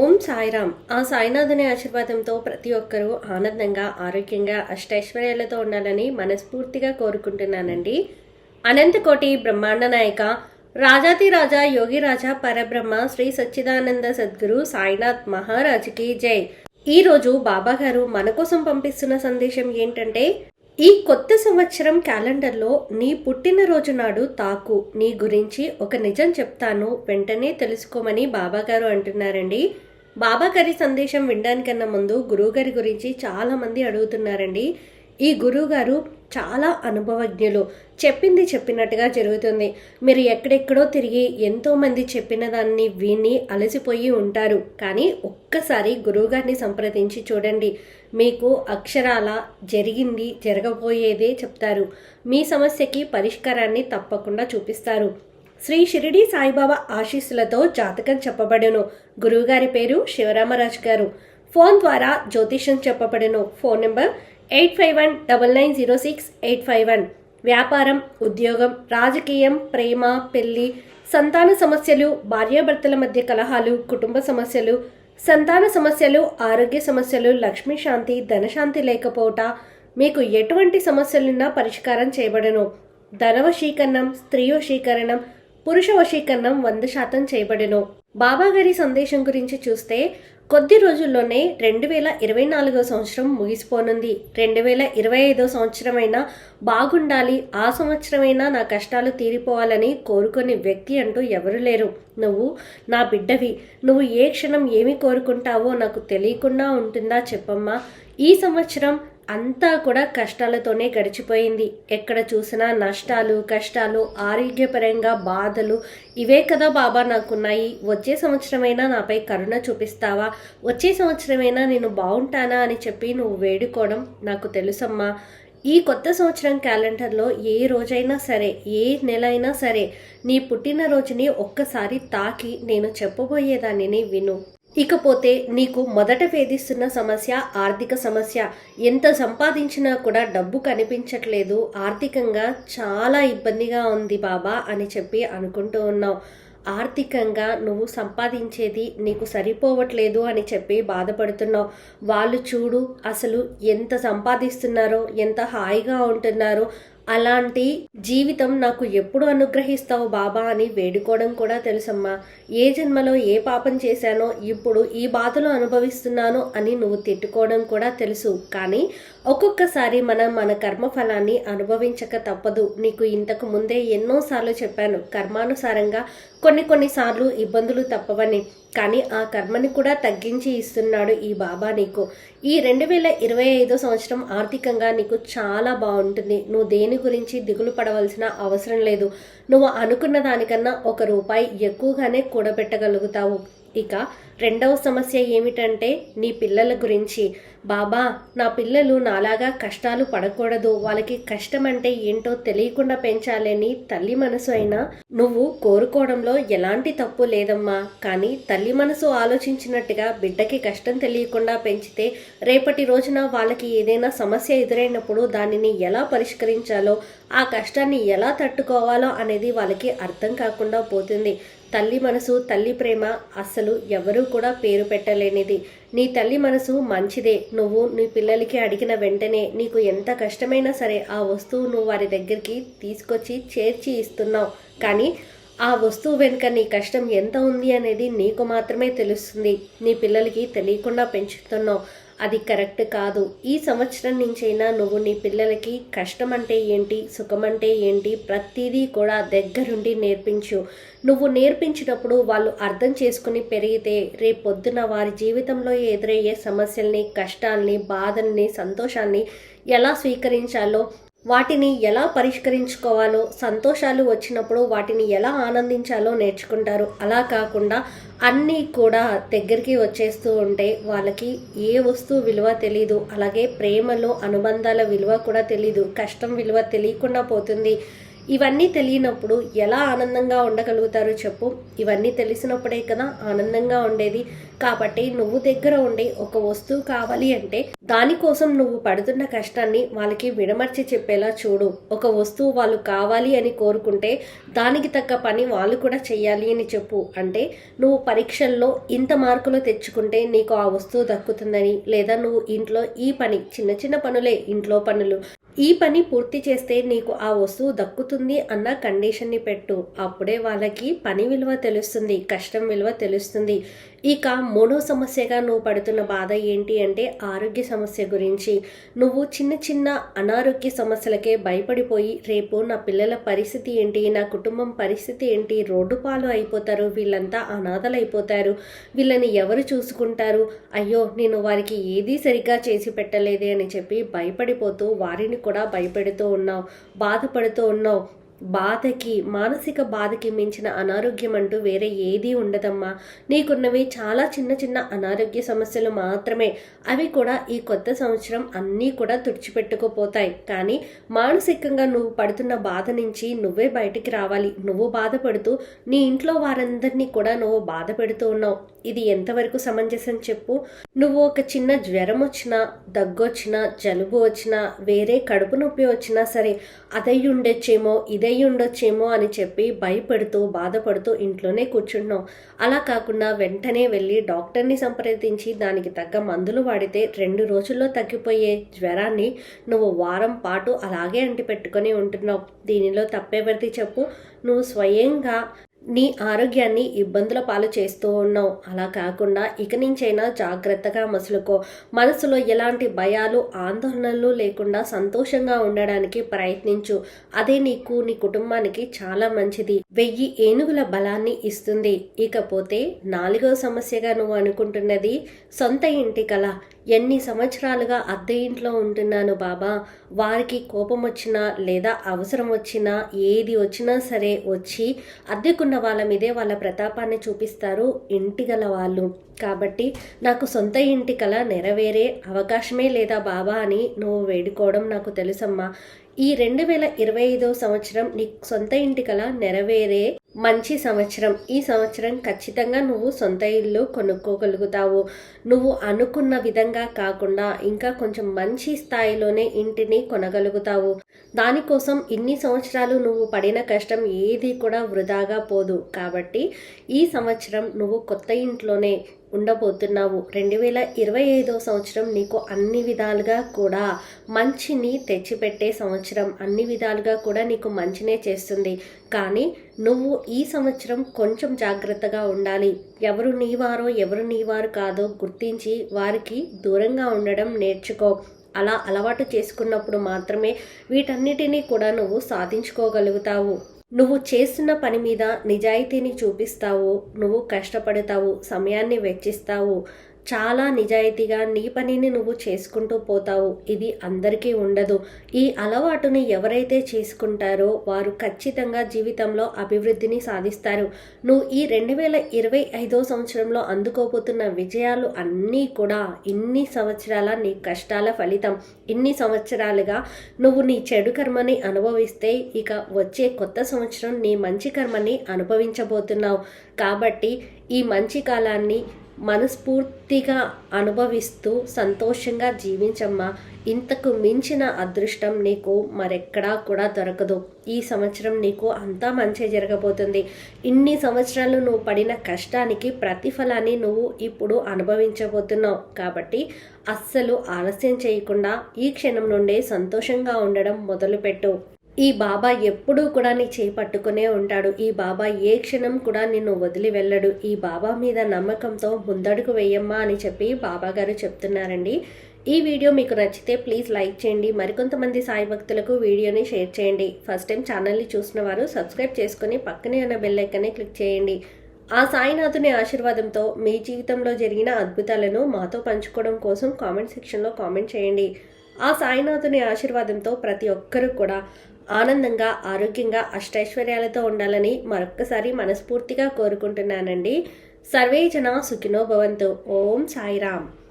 ఓం సాయిరామ్. ఆ సాయినాథుని ఆశీర్వాదంతో ప్రతి ఒక్కరూ ఆనందంగా ఆరోగ్యంగా అష్టైశ్వర్యాలతో ఉండాలని మనస్ఫూర్తిగా కోరుకుంటున్నానండి. అనంతకోటి బ్రహ్మాండ నాయక రాజాతి రాజా యోగి రాజా పరబ్రహ్మ శ్రీ సచ్చిదానంద సద్గురు సాయినాథ్ మహారాజుకి జై. ఈరోజు బాబాగారు మన కోసం పంపిస్తున్న సందేశం ఏంటంటే ఈ కొత్త సంవత్సరం క్యాలెండర్లో నీ పుట్టినరోజు నాడు తాకు. నీ గురించి ఒక నిజం చెప్తాను. వెంటనే తెలుసుకోమని బాబాగారు అంటున్నారండి. బాబాగారి సందేశం వినడానికన్నా ముందు గురువుగారి గురించి చాలామంది అడుగుతున్నారండి. ఈ గురువుగారు చాలా అనుభవజ్ఞులు. చెప్పింది చెప్పినట్టుగా జరుగుతుంది. మీరు ఎక్కడెక్కడో తిరిగి ఎంతోమంది చెప్పిన దాన్ని విని అలసిపోయి ఉంటారు. కానీ ఒక్కసారి గురువుగారిని సంప్రదించి చూడండి. మీకు అక్షరాల జరిగింది జరగబోయేదే చెప్తారు. మీ సమస్యకి పరిష్కారాన్ని తప్పకుండా చూపిస్తారు. శ్రీ షిరిడి సాయిబాబా ఆశీస్సులతో జాతకం చెప్పబడును. గురువుగారి పేరు శివరామరాజు గారు. ఫోన్ ద్వారా జ్యోతిషం చెప్పబడును. Phone number eight five one double nine zero six eight five one. వ్యాపారం ఉద్యోగం రాజకీయం ప్రేమ పెళ్ళి సంతాన సమస్యలు భార్యాభర్తల మధ్య కలహాలు కుటుంబ సమస్యలు సంతాన సమస్యలు ఆరోగ్య సమస్యలు లక్ష్మీ శాంతి ధనశాంతి లేకపోవట మీకు ఎటువంటి సమస్యలున్నా పరిష్కారం చేయబడను. ధనవశీకరణం స్త్రీ వశీకరణం పురుష వశీకరణం వంద శాతం చేయబడెను. బాబాగారి సందేశం గురించి చూస్తే కొద్ది రోజుల్లోనే రెండు వేల ఇరవై నాలుగో సంవత్సరం ముగిసిపోనుంది. రెండు వేల ఇరవై ఐదో సంవత్సరమైనా బాగుండాలి ఆ సంవత్సరమైనా నా కష్టాలు తీరిపోవాలని కోరుకునే వ్యక్తి అంటూ ఎవరు లేరు. నువ్వు నా బిడ్డవి. నువ్వు ఏ క్షణం ఏమి కోరుకుంటావో నాకు తెలియకుండా ఉంటుందా చెప్పమ్మా. ఈ సంవత్సరం అంతా కూడా కష్టాలతోనే గడిచిపోయింది. ఎక్కడ చూసినా నష్టాలు కష్టాలు ఆరోగ్యపరంగా బాధలు ఇవే కదా బాబా నాకున్నాయి. వచ్చే సంవత్సరమైనా నాపై కరుణ చూపిస్తావా? వచ్చే సంవత్సరమైనా నేను బాగుంటానా అని చెప్పి నువ్వు వేడుకోవడం నాకు తెలుసమ్మా. ఈ కొత్త సంవత్సరం క్యాలెండర్లో ఏ రోజైనా సరే ఏ నెల అయినా సరే నీ పుట్టినరోజుని ఒక్కసారి తాకి నేను చెప్పబోయేదానిని విను. ఇకపోతే నీకు మొదట వేధిస్తున్న సమస్య ఆర్థిక సమస్య. ఎంత సంపాదించినా కూడా డబ్బు కనిపించట్లేదు. ఆర్థికంగా చాలా ఇబ్బందిగా ఉంది బాబా అని చెప్పి అనుకుంటూ ఉన్నావు. ఆర్థికంగా నువ్వు సంపాదించేది నీకు సరిపోవట్లేదు అని చెప్పి బాధపడుతున్నావు. వాళ్ళు చూడు అసలు ఎంత సంపాదిస్తున్నారో ఎంత హాయిగా ఉంటున్నారో. అలాంటి జీవితం నాకు ఎప్పుడు అనుగ్రహిస్తావు బాబా అని వేడుకోవడం కూడా తెలుసమ్మా. ఏ జన్మలో ఏ పాపం చేశానో ఇప్పుడు ఈ బాధలు అనుభవిస్తున్నాను అని నువ్వు తిట్టుకోవడం కూడా తెలుసు. కానీ ఒక్కొక్కసారి మనం మన కర్మఫలాన్ని అనుభవించక తప్పదు. నీకు ఇంతకు ముందే ఎన్నోసార్లు చెప్పాను కర్మానుసారంగా కొన్ని కొన్నిసార్లు ఇబ్బందులు తప్పవని. కానీ ఆ కర్మని కూడా తగ్గించి ఇస్తున్నాడు ఈ బాబా నీకు. ఈ రెండు వేల ఇరవై ఐదో సంవత్సరం ఆర్థికంగా నీకు చాలా బాగుంటుంది. నువ్వు దేని గురించి దిగులు పడవలసిన అవసరం లేదు. నువ్వు అనుకున్న దానికన్నా ఒక రూపాయి ఎక్కువగానే కూడబెట్టగలుగుతావు. ఇక రెండవ సమస్య ఏమిటంటే నీ పిల్లల గురించి. బాబా నా పిల్లలు నాలాగా కష్టాలు పడకూడదు. వాళ్ళకి కష్టం అంటే ఏంటో తెలియకుండా పెంచాలని తల్లి మనసు అయినా నువ్వు కోరుకోవడంలో ఎలాంటి తప్పు లేదమ్మా. కానీ తల్లి మనసు ఆలోచించినట్టుగా బిడ్డకి కష్టం తెలియకుండా పెంచితే రేపటి రోజున వాళ్ళకి ఏదైనా సమస్య ఎదురైనప్పుడు దానిని ఎలా పరిష్కరించాలో ఆ కష్టాన్ని ఎలా తట్టుకోవాలో అనేది వాళ్ళకి అర్థం కాకుండా పోతుంది. తల్లి మనసు తల్లి ప్రేమ అస్సలు ఎవరూ కూడా పేరు పెట్టలేనిది. నీ తల్లి మనసు మంచిదే. నువ్వు నీ పిల్లలకి అడిగిన వెంటనే నీకు ఎంత కష్టమైనా సరే ఆ వస్తువు నువ్వు వారి దగ్గరికి తీసుకొచ్చి చేర్చి ఇస్తున్నావు. కానీ ఆ వస్తువు వెనుక నీ కష్టం ఎంత ఉంది అనేది నీకు మాత్రమే తెలుస్తుంది. నీ పిల్లలకి తెలియకుండా పెంచుతున్నావు. అది కరెక్ట్ కాదు. ఈ సంవత్సరం నుంచైనా నువ్వు నీ పిల్లలకి కష్టం అంటే ఏంటి సుఖం అంటే ఏంటి ప్రతిదీ కూడా దగ్గరుండి నేర్పించు. నువ్వు నేర్పించినప్పుడు వాళ్ళు అర్థం చేసుకుని పెరిగితే రేపొద్దున వారి జీవితంలో ఎదురయ్యే సమస్యల్ని కష్టాల్ని బాధల్ని సంతోషాన్ని ఎలా స్వీకరించాలో వాటిని ఎలా పరిష్కరించుకోవాలో సంతోషాలు వచ్చినప్పుడు వాటిని ఎలా ఆనందించాలో నేర్చుకుంటారు. అలా కాకుండా అన్నీ కూడా దగ్గరికి వచ్చేస్తూ ఉంటే వాళ్ళకి ఏ వస్తువు విలువ తెలీదు అలాగే ప్రేమలో అనుబంధాల విలువ కూడా తెలీదు కష్టం విలువ తెలియకుండా పోతుంది. ఇవన్నీ తెలియనప్పుడు ఎలా ఆనందంగా ఉండగలుగుతారో చెప్పు. ఇవన్నీ తెలిసినప్పుడే కదా ఆనందంగా ఉండేది. కాబట్టి నువ్వు దగ్గర ఉండి ఒక వస్తువు కావాలి అంటే దానికోసం నువ్వు పడుతున్న కష్టాన్ని వాళ్ళకి విడమర్చి చెప్పేలా చూడు. ఒక వస్తువు వాళ్ళు కావాలి అని కోరుకుంటే దానికి తగ్గ పని వాళ్ళు కూడా చెయ్యాలి అని చెప్పు. అంటే నువ్వు పరీక్షల్లో ఇంత మార్కులు తెచ్చుకుంటే నీకు ఆ వస్తువు దక్కుతుందని లేదా నువ్వు ఇంట్లో ఈ పని చిన్న చిన్న పనులే ఇంట్లో పనులు ఈ పని పూర్తి చేస్తే నీకు ఆ వస్తువు దక్కుతుంది అన్న కండిషన్ని పెట్టు. అప్పుడే వాళ్ళకి పని విలువ తెలుస్తుంది కష్టం విలువ తెలుస్తుంది. ఇక మూడో సమస్యగా నువ్వు పడుతున్న బాధ ఏంటి అంటే ఆరోగ్య సమస్య గురించి. నువ్వు చిన్న చిన్న అనారోగ్య సమస్యలకే భయపడిపోయి రేపు నా పిల్లల పరిస్థితి ఏంటి నా కుటుంబం పరిస్థితి ఏంటి రోడ్డు పాలు అయిపోతారు వీళ్ళంతా అనాథలు అయిపోతారు వీళ్ళని ఎవరు చూసుకుంటారు అయ్యో నేను వారికి ఏదీ సరిగ్గా చేసి పెట్టలేదే అని చెప్పి భయపడిపోతూ వారిని కూడా భయపెడుతూ ఉన్నావు బాధపడుతూ ఉన్నావు. బాధకి మానసిక బాధకి మించిన అనారోగ్యం అంటూ వేరే ఏదీ ఉండదమ్మా. నీకున్నవి చాలా చిన్న చిన్న అనారోగ్య సమస్యలు మాత్రమే. అవి కూడా ఈ కొత్త సంవత్సరం అన్నీ కూడా తుడిచిపెట్టుకుపోతాయి. కానీ మానసికంగా నువ్వు పడుతున్న బాధ నుంచి నువ్వే బయటికి రావాలి. నువ్వు బాధపడుతూ నీ ఇంట్లో వారందరినీ కూడా నువ్వు బాధ పెడుతూ ఉన్నావు. ఇది ఎంతవరకు సమంజసం చెప్పు? నువ్వు ఒక చిన్న జ్వరం వచ్చినా దగ్గొచ్చినా జలుబు వచ్చినా వేరే కడుపు నొప్పి వచ్చినా సరే అదై ఉండొచ్చేమో అయ్యి ఉండొచ్చేమో అని చెప్పి భయపడుతూ బాధపడుతూ ఇంట్లోనే కూర్చుంటున్నాం. అలా కాకుండా వెంటనే వెళ్ళి డాక్టర్ని సంప్రదించి దానికి తగ్గ మందులు వాడితే రెండు రోజుల్లో తగ్గిపోయే జ్వరాన్ని నువ్వు వారం పాటు అలాగే అంటి పెట్టుకొని ఉంటున్నావు. దీనిలో తప్పేవరిది చెప్పు. నువ్వు స్వయంగా నీ ఆరోగ్యాన్ని ఇబ్బందుల పాలు చేస్తూ ఉన్నావు. అలా కాకుండా ఇక నుంచైనా జాగ్రత్తగా మసులుకో. మనసులో ఎలాంటి భయాలు ఆందోళనలు లేకుండా సంతోషంగా ఉండడానికి ప్రయత్నించు. అదే నీకు నీ కుటుంబానికి చాలా మంచిది. వెయ్యి ఏనుగుల బలాన్ని ఇస్తుంది. ఇకపోతే నాలుగో సమస్యగా నువ్వు అనుకుంటున్నది సొంత ఇంటి కళ ఎన్ని సంవత్సరాలుగా అద్దె ఇంట్లో ఉంటున్నాను బాబా? వారికి కోపం వచ్చినా లేదా అవసరం వచ్చినా ఏది వచ్చినా సరే వచ్చి అద్దెకున్న వాళ్ళ మీదే వాళ్ళ ప్రతాపాన్ని చూపిస్తారు ఇంటి గల వాళ్ళు. కాబట్టి నాకు సొంత ఇంటి కల నెరవేరే అవకాశమే లేదా బాబా అని నువ్వు వేడుకోవడం నాకు తెలుసమ్మా. ఈ రెండు వేల ఇరవై ఐదో సంవత్సరం నీ సొంత ఇంటి కల నెరవేరే మంచి సంవత్సరం. ఈ సంవత్సరం ఖచ్చితంగా నువ్వు సొంత ఇల్లు కొనుక్కోగలుగుతావు. నువ్వు అనుకున్న విధంగా కాకుండా ఇంకా కొంచెం మంచి స్థాయిలోనే ఇంటిని కొనగలుగుతావు. దానికోసం ఇన్ని సంవత్సరాలు నువ్వు పడిన కష్టం ఏది కూడా వృధాగా పోదు. కాబట్టి ఈ సంవత్సరం నువ్వు కొత్త ఇంట్లోనే ఉండబోతున్నావు. రెండు వేల ఇరవై ఐదో సంవత్సరం నీకు అన్ని విధాలుగా కూడా మంచిని తెచ్చిపెట్టే సంవత్సరం. అన్ని విధాలుగా కూడా నీకు మంచినే చేస్తుంది. కానీ నువ్వు ఈ సంవత్సరం కొంచెం జాగ్రత్తగా ఉండాలి. ఎవరు నీవారో ఎవరు నీవారు కాదో గుర్తించి వారికి దూరంగా ఉండడం నేర్చుకో. అలా అలవాటు చేసుకున్నప్పుడు మాత్రమే వీటన్నిటినీ కూడా నువ్వు సాధించుకోగలుగుతావు. నువ్వు చేస్తున్న పని మీద నిజాయితీని చూపిస్తావు నువ్వు కష్టపడతావు సమయాన్ని వెచ్చిస్తావు చాలా నిజాయితీగా నీ పనిని నువ్వు చేసుకుంటూ పోతావు. ఇది అందరికీ ఉండదు. ఈ అలవాటుని ఎవరైతే చేసుకుంటారో వారు ఖచ్చితంగా జీవితంలో అభివృద్ధిని సాధిస్తారు. నువ్వు ఈ రెండు వేల ఇరవై ఐదో సంవత్సరంలో అందుకోబోతున్న విజయాలు అన్నీ కూడా ఇన్ని సంవత్సరాల నీ కష్టాల ఫలితం. ఇన్ని సంవత్సరాలుగా నువ్వు నీ చెడు కర్మని అనుభవిస్తే ఇక వచ్చే కొత్త సంవత్సరం నీ మంచి కర్మని అనుభవించబోతున్నావు. కాబట్టి ఈ మంచి కాలాన్ని మనస్ఫూర్తిగా అనుభవిస్తూ సంతోషంగా జీవించమ్మా. ఇంతకు మించిన అదృష్టం నీకు మరెక్కడా కూడా దొరకదు. ఈ సంవత్సరం నీకు అంతా మంచి జరగబోతుంది. ఇన్ని సంవత్సరాలు నువ్వు పడిన కష్టానికి ప్రతిఫలాన్ని నువ్వు ఇప్పుడు అనుభవించబోతున్నావు. కాబట్టి అస్సలు ఆలస్యం చేయకుండా ఈ క్షణం నుండే సంతోషంగా ఉండడం మొదలుపెట్టు. ఈ బాబా ఎప్పుడూ కూడా నీ చేయి పట్టుకునే ఉంటాడు. ఈ బాబా ఏ క్షణం కూడా నిన్ను వదిలి వెళ్ళడు. ఈ బాబా మీద నమ్మకంతో ముందడుగు వేయమ్మా అని చెప్పి బాబా గారు చెప్తున్నారండి. ఈ వీడియో మీకు నచ్చితే ప్లీజ్ లైక్ చేయండి. మరికొంతమంది సాయి భక్తులకు వీడియోని షేర్ చేయండి. ఫస్ట్ టైం ఛానల్ని చూసిన వారు సబ్స్క్రైబ్ చేసుకుని పక్కనే ఉన్న బెల్ క్లిక్ చేయండి. ఆ సాయినాథుని ఆశీర్వాదంతో మీ జీవితంలో జరిగిన అద్భుతాలను మాతో పంచుకోవడం కోసం కామెంట్ సెక్షన్లో కామెంట్ చేయండి. ఆ సాయినాథుని ఆశీర్వాదంతో ప్రతి ఒక్కరూ కూడా ఆనందంగా ఆరోగ్యంగా అష్టైశ్వర్యాలతో ఉండాలని మరొక్కసారి మనస్ఫూర్తిగా కోరుకుంటున్నానండి. సర్వే జన సుఖినో భవంతు. ఓం సాయిరామ్.